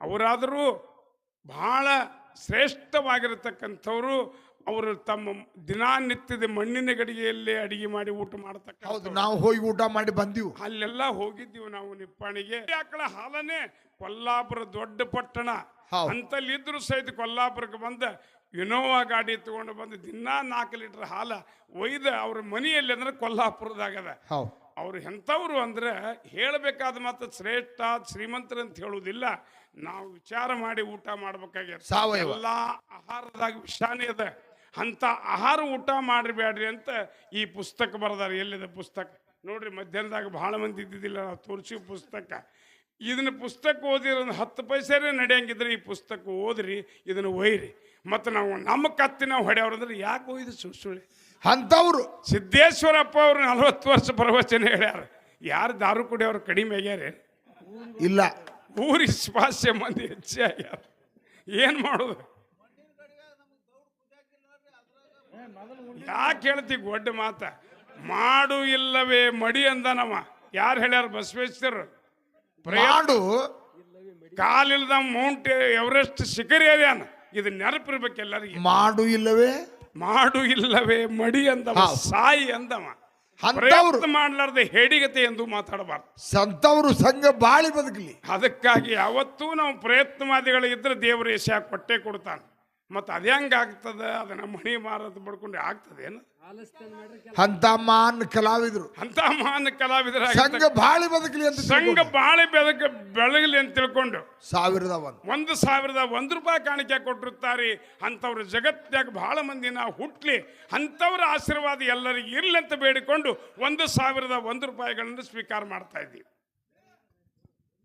ಅವರಾದರೂ ಬಹಳ ಶ್ರೇಷ್ಠವಾಗಿರತಕ್ಕಂಥವರು ಅವರು ತಮ್ಮ ದಿನಾನಿತ್ಯದ ಮಣ್ಣಿನ ಗಡಿಗೆಯಲ್ಲಿ ಅಡಿಗೆ ಮಾಡಿ ಊಟ ಮಾಡತಕ್ಕ ಹೌದು ನಾವು ಹೋಗಿ ಊಟ ಮಾಡಿ ಬಂದೀವಿ. ಅಲ್ಲೆಲ್ಲ ಹೋಗಿದ್ದೀವಿ ನಾವು ನಿಪ್ಪಾಣಿಗೆ. ಆಕಳ ಹಾಲನೇ ಕೊಲ್ಲಾಪುರ ದೊಡ್ಡ ಪಟ್ಟಣ. ಅಂತಲ್ಲಿದ್ರು ಸಹಿತ ಕೊಲ್ಲಾಪುರಕ್ಕೆ ಬಂದ ಇನೋವಾ ಗಾಡಿ ತಗೊಂಡು ಬಂದು ದಿನಾ ನಾಲ್ಕು ಲೀಟರ್ ಹಾಲ ಒಯ್ದ ಅವ್ರ ಮನೆಯಲ್ಲಿ ಅಂದ್ರೆ ಕೊಲ್ಲಾಪುರದಾಗದ. ಅವ್ರು ಎಂಥವ್ರು ಅಂದ್ರೆ ಹೇಳಬೇಕಾದ ಮಾತು ಶ್ರೇಷ್ಠ ಶ್ರೀಮಂತರು ಅಂತ ಹೇಳುವುದಿಲ್ಲ. ನಾವು ವಿಚಾರ ಮಾಡಿ ಊಟ ಮಾಡ್ಬೇಕಾಗ್ಯದ ಸಾವಯವ. ಎಲ್ಲ ಆಹಾರದಾಗ ವಿಷಾನೇ ಅದ ಅಂಥ ಆಹಾರ ಊಟ ಮಾಡಬೇಡ್ರಿ ಅಂತ ಈ ಪುಸ್ತಕ ಬರೆದಾರೆ. ಎಲ್ಲಿದೆ ಪುಸ್ತಕ? ನೋಡ್ರಿ ಮಧ್ಯಾಹ್ನದಾಗ ಭಾಳ ಮಂದಿ ಇದ್ದಿದ್ದಿಲ್ಲ. ನಾವು ತೋರಿಸಿ ಪುಸ್ತಕ. ಇದನ್ನ ಪುಸ್ತಕ ಓದಿರೋ ಒಂದು ಹತ್ತು ಪೈಸೆನೇ ನಡೆಯಂಗಿದ್ರೆ ಈ ಪುಸ್ತಕ ಓದ್ರಿ ಇದನ್ನು ಒಯ್ರಿ. ಮತ್ತು ನಾವು ನಮ್ಮ ಕತ್ತಿನ ಹೊಡೆಯವ್ರಂದ್ರೆ ಯಾಕೆ ಒಯ್ದು ಸುಳ್ಳು. ಅಂತವ್ರು ಸಿದ್ದೇಶ್ವರಪ್ಪ ಅವರು ನಲವತ್ತು ವರ್ಷ ಪ್ರವಚನ ಹೇಳ್ಯಾರ. ಯಾರು ದಾರು ಕುಡಿಯೋರು ಕಡಿಮೆ ಆಗ್ಯಾರ? ಇಲ್ಲ. ಊರಿಗೆ ಸ್ವಾಸ್ಯ ಮಂದಿ ಹೆಚ್ಚಾಗ್ಯಾರ ಏನು ಮಾಡೋದು? ಯಾಕೆ ಹೇಳ್ತಿ ಗೊಡ್ಡ ಮಾತ? ಮಾಡು ಇಲ್ಲವೇ ಮಡಿ ಅಂದ ನಮ್ಮ ಯಾರು ಹೇಳ್ಯಾರ ಬಸವೇಶ್ವರ? ಪ್ರಯಾಡು ಕಾಲಿಲ್ದ ಮೌಂಟ್ ಎವರೆಸ್ಟ್ ಶಿಖರ ಏರಿಯಾನ. ಇದು ನೆನಪಿರ್ಬೇಕು ಎಲ್ಲರಿಗೆ. ಮಾಡು ಇಲ್ಲವೇ? ಮಾಡು ಇಲ್ಲವೇ ಮಡಿ ಅಂದವ ಸಾಯಿ ಅಂದವ. ಪ್ರಯತ್ನ ಮಾಡ್ಲಾರ್ದೆ ಹೇಡಿಗತೆ ಎಂದು ಮಾತಾಡಬಾರ್ದು. ಸಂತವರು ಸಂಘ ಬಾಳಿ ಬದುಕಲಿ. ಅದಕ್ಕಾಗಿ ಯಾವತ್ತೂ ನಾವು ಪ್ರಯತ್ನವಾದಿಗಳು ಇದ್ರೆ ದೇವರು ಯಶ ಕೊಟ್ಟೆ ಕೊಡ್ತಾನೆ. ಮತ್ತು ಅದು ಹೆಂಗೆ ಆಗ್ತದೆ? ಅದನ್ನ ಮಣಿ ಮಾರಾಟ ಬಡ್ಕೊಂಡು ಆಗ್ತದೆ ಏನು? ಅಂತ ಮಾನ್ ಕಲಾವಿದ್ರು. ಅಂತ ಮಾನ್ ಕಲಾವಿದರ ಸಂಘ ಬಾಳಿ ಬದುಕಲಿ ಅಂತ ಸಂಘ ಬಾಳಿ ಬೆಳಕ ಬೆಳಗಲಿ ಅಂತ ತಿಳ್ಕೊಂಡು. ಸಾವಿರದ ಒಂದು. ಒಂದು ಸಾವಿರದ ಒಂದು ರೂಪಾಯಿ ಕಾಣಿಕೆ ಕೊಟ್ಟಿರ್ತಾರೆ. ಅಂಥವ್ರ ಜಗತ್ತಾಗ ಬಹಳ ಮಂದಿ ನಾವು ಹುಟ್ಲಿ. ಅಂಥವ್ರ ಆಶೀರ್ವಾದ ಎಲ್ಲರಿಗೂ ಇರ್ಲಿ ಅಂತ ಬೇಡಿಕೊಂಡು ಒಂದು ಸಾವಿರದ ಒಂದು ರೂಪಾಯಿಗಳನ್ನು ಸ್ವೀಕಾರ ಮಾಡ್ತಾ ಇದ್ದೀವಿ.